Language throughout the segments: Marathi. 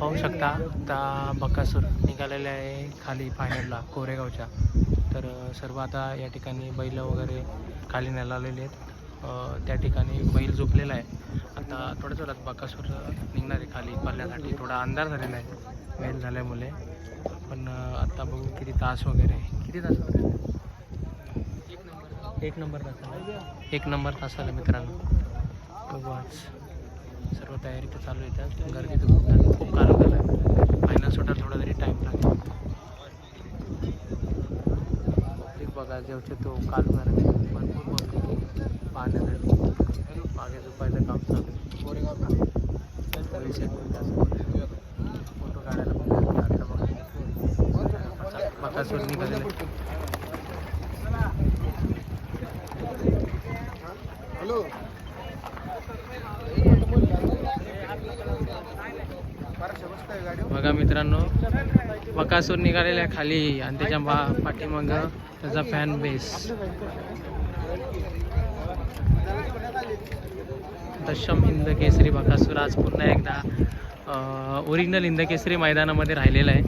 पाहू शकता. आता बकासूर निघालेले आहे खाली फायनलला कोरेगावच्या. तर सर्व आता या ठिकाणी बैल वगैरे खाली नेलालेले आहेत. त्या ठिकाणी बैल झोपलेला आहे. आता थोड्याच वेळात बकासूर निघणार आहे खाली पालण्यासाठी थोडा अंधार झालेला आहे बैल झाल्यामुळे. पण आत्ता बघू किती तास वगैरे. किती तास वगैरे एक नंबर तास आला एक नंबर तास आला मित्रांनो. बघू आज सर्व तयारी तर चालू आहे त्यात. गर्दी तर खूप झाली खूप काळ झाला आहे फायनल सुटायला थोडा तरी टाईम लागतो पब्लिक बघा जेवचे तो काल झाला भरपूर पब्लिक पाहण्यासाठी मागे झोपायचं काम चालू फोटो काढायला पण आता बघा. बकासूर निघालेलं आहे. बघा मित्रांनो बकासूर निघालेला आहे खाली आणि त्याच्या बा पाठीमाग त्याचा फॅन बेस दशम हिंद केसरी बकासूर आज पुन्हा एकदा ओरिजिनल हिंद केसरी मैदानामध्ये राहिलेला आहे.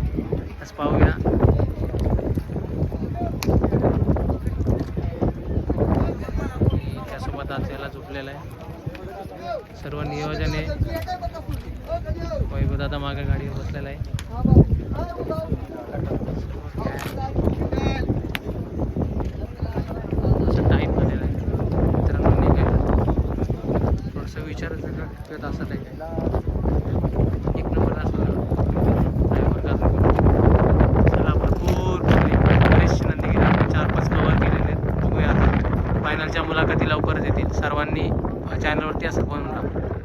आज पाहूया. त्यासोबत आज याला झोपलेला आहे. सर्व नियोजन आहे दादा मागे गाडीवर बसलेला आहे. असं टाईम झालेला आहे मित्रांनो निघायला थोडंसं विचार करत किती आहे एक नंबर असं चला भरपूर बरेचसे नंदी आपण चार पाच कवर केलेले आहेत. बघूया आता. फायनलच्या मुलाखती लवकरच येतील. सर्वांनी चॅनलवरती असं बनवून